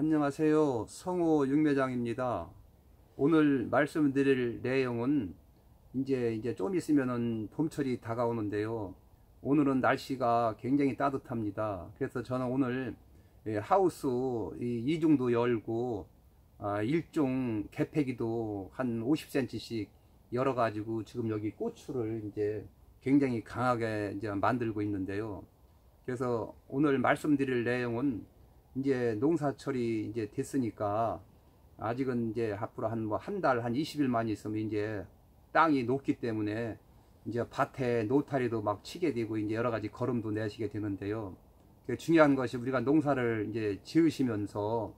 안녕하세요. 성호 육매장입니다. 오늘 말씀드릴 내용은 이제 이제 좀 있으면은 봄철이 다가오는데요. 오늘은 날씨가 굉장히 따뜻합니다. 그래서 저는 오늘 예, 하우스 이중도 열고 아, 일종 개폐기도 한 50cm씩 열어 가지고 지금 여기 고추를 이제 굉장히 강하게 이제 만들고 있는데요. 그래서 오늘 말씀드릴 내용은 이제 농사철이 이제 됐으니까 아직은 이제 앞으로 한 뭐 한 달한 20일만 있으면 이제 땅이 녹기 때문에 이제 밭에 노타리도 막 치게 되고 이제 여러 가지 걸음도 내시게 되는데요. 중요한 것이 우리가 농사를 이제 지으시면서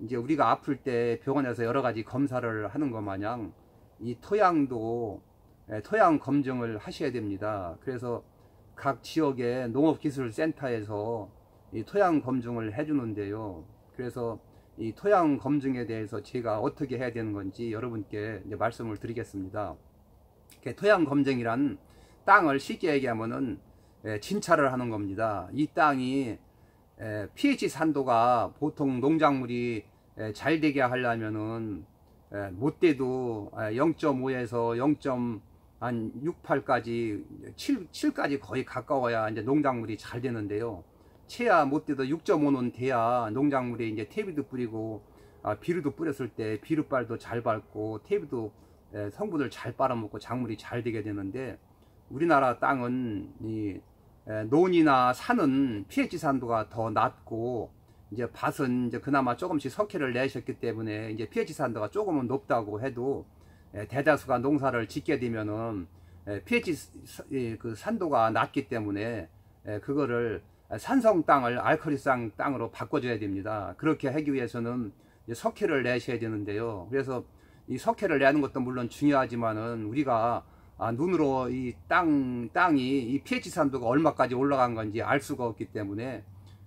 이제 우리가 아플 때 병원에서 여러 가지 검사를 하는 것 마냥 이 토양도 예, 토양 검증을 하셔야 됩니다. 그래서 각 지역의 농업기술센터에서 이 토양 검증을 해주는데요. 그래서 이 토양 검증에 대해서 제가 어떻게 해야 되는 건지 여러분께 말씀을 드리겠습니다. 토양 검증이란 땅을 쉽게 얘기하면은 예, 진찰을 하는 겁니다. 이 땅이 예, pH 산도가 보통 농작물이 예, 잘 되게 하려면은 못 돼도 0.5에서 0. 한 68까지 7, 7까지 거의 가까워야 이제 농작물이 잘 되는데요. 채야 못돼도 6.5는 돼야 농작물에 이제 테비도 뿌리고 아, 비료도 뿌렸을 때 비료빨도 잘 밟고 테비도 예, 성분을 잘 빨아먹고 작물이 잘 되게 되는데 우리나라 땅은 이 예, 논이나 산은 pH 산도가 더 낮고 이제 밭은 이제 그나마 조금씩 석회를 내셨기 때문에 이제 pH 산도가 조금은 높다고 해도 예, 대다수가 농사를 짓게 되면은 pH 그 산도가 낮기 때문에 그거를 산성 땅을 알칼리성 땅으로 바꿔줘야 됩니다. 그렇게 하기 위해서는 석회를 내셔야 되는데요. 그래서 이 석회를 내는 것도 물론 중요하지만은 우리가 아, 눈으로 이 땅, 땅이 이 pH 산도가 얼마까지 올라간 건지 알 수가 없기 때문에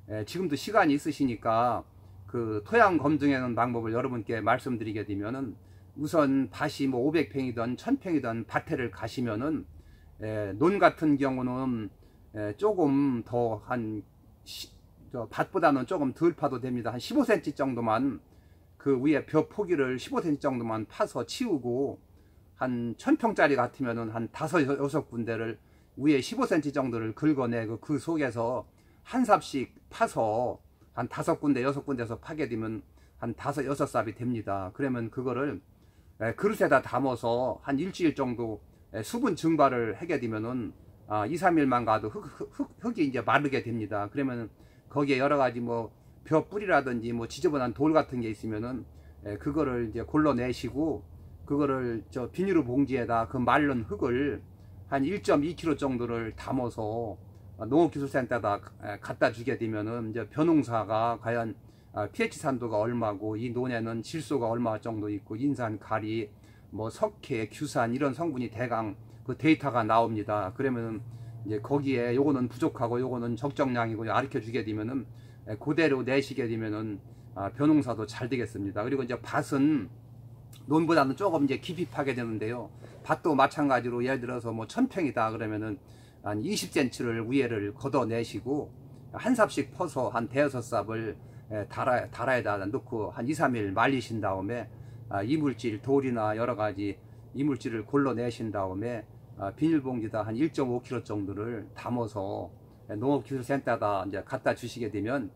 에, 지금도 시간이 있으시니까 그 토양 검증하는 방법을 여러분께 말씀드리게 되면은 우선 밭이 뭐 500평이든 1000평이든 밭에를 가시면은 에, 논 같은 경우는 에, 조금 더한 밭보다는 조금 덜 파도 됩니다. 한 15cm 정도만 그 위에 벽 포기를 15cm 정도만 파서 치우고 한 1000평짜리 같으면은 한 다섯 여섯 군데를 위에 15cm 정도를 긁어내고 그 속에서 한 삽씩 파서 한 다섯 군데 여섯 군데서 파게 되면 한 다섯 여섯 삽이 됩니다. 그러면 그거를 그릇에다 담아서 한 일주일 정도 수분 증발을 하게 되면은 2, 3일만 가도 흙, 흙, 흙이 이제 마르게 됩니다. 그러면 거기에 여러 가지 뭐 벼 뿌리라든지 뭐 지저분한 돌 같은 게 있으면은 그거를 이제 골라내시고 그거를 저 비닐로 봉지에다 그 마른 흙을 한 1.2kg 정도를 담아서 농업기술센터에다 갖다 주게 되면은 이제 벼농사가 과연 아, pH 산도가 얼마고 이 논에는 질소가 얼마 정도 있고 인산, 가리, 뭐 석회, 규산 이런 성분이 대강 그 데이터가 나옵니다. 그러면은 이제 거기에 요거는 부족하고 요거는 적정량이고 가르쳐 주게 되면은 그대로 내시게 되면은 아, 벼농사도 잘 되겠습니다. 그리고 이제 밭은 논보다는 조금 이제 깊이 파게 되는데요. 밭도 마찬가지로 예를 들어서 뭐 천평이다 그러면은 한 20cm를 위에를 걷어내시고 한 삽씩 퍼서 한 대여섯 삽을 달아, 달아에다 넣고 한 2, 3일 말리신 다음에 아, 이물질, 돌이나 여러 가지 이물질을 골라내신 다음에 아, 비닐봉지다 한 1.5kg 정도를 담아서 농업기술센터다 이제 갖다 주시게 되면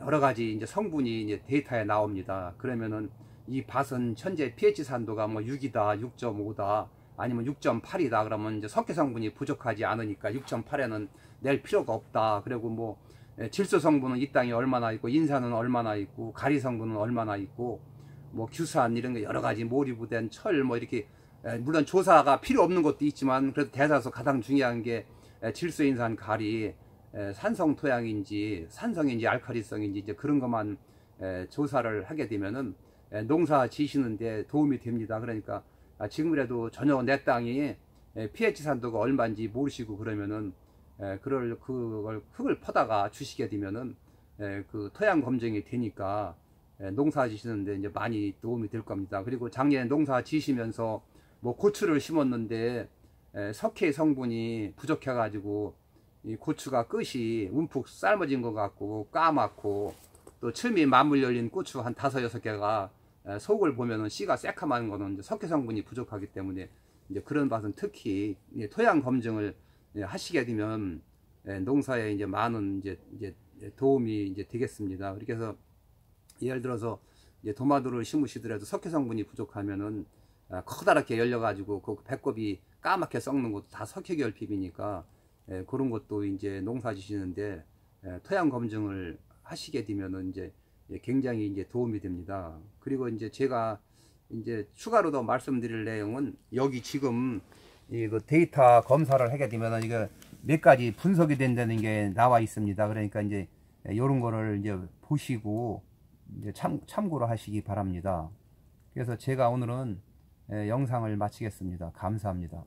여러 가지 이제 성분이 이제 데이터에 나옵니다. 그러면은 이 밭은 현재 pH 산도가 뭐 6이다, 6.5다, 아니면 6.8이다 그러면 이제 석회 성분이 부족하지 않으니까 6.8에는 낼 필요가 없다. 그리고 뭐 예, 질소 성분은 이 땅에 얼마나 있고 인산은 얼마나 있고 가리 성분은 얼마나 있고 뭐 규산 이런 거 여러 가지 모리부된 철 뭐 이렇게 예, 물론 조사가 필요 없는 것도 있지만 그래도 대사서 가장 중요한 게 예, 질소 인산 가리 산성 토양인지 산성인지 알카리성인지 이제 그런 것만 조사를 하게 되면은 농사 지시는데 도움이 됩니다. 그러니까 아, 지금이라도 전혀 내 땅이 pH 산도가 얼마인지 모르시고 그러면은 그럴 그걸 흙을 퍼다가 주시게 되면은 그 토양 검증이 되니까 농사 지시는데 이제 많이 도움이 될 겁니다. 그리고 작년에 농사 지시면서 뭐 고추를 심었는데 석회 성분이 부족해 가지고 이 고추가 끝이 움푹 삶아진 것 같고 까맣고 또 철미 만물 열린 고추 한 다섯 여섯 개가 에, 속을 보면은 씨가 새카만 거는 석회 성분이 부족하기 때문에 이제 그런 밭은 특히 이 토양 검증을 예, 하시게 되면 예, 농사에 이제 많은 이제 도움이 이제 되겠습니다. 그렇게 해서 예를 들어서 이제 도마도를 심으시더라도 석회 성분이 부족하면은 아, 커다랗게 열려가지고 그 배꼽이 까맣게 썩는 것도 다 석회 결핍이니까 예, 그런 것도 이제 농사 지시는데 예, 토양 검증을 하시게 되면은 이제 예, 굉장히 이제 도움이 됩니다. 그리고 이제 제가 이제 추가로 더 말씀드릴 내용은 여기 지금 이거 데이터 검사를 하게 되면은 이거 몇 가지 분석이 된다는 게 나와 있습니다. 그러니까 이제 이런 거를 이제 보시고 이제 참, 참고로 하시기 바랍니다. 그래서 제가 오늘은 예, 영상을 마치겠습니다. 감사합니다.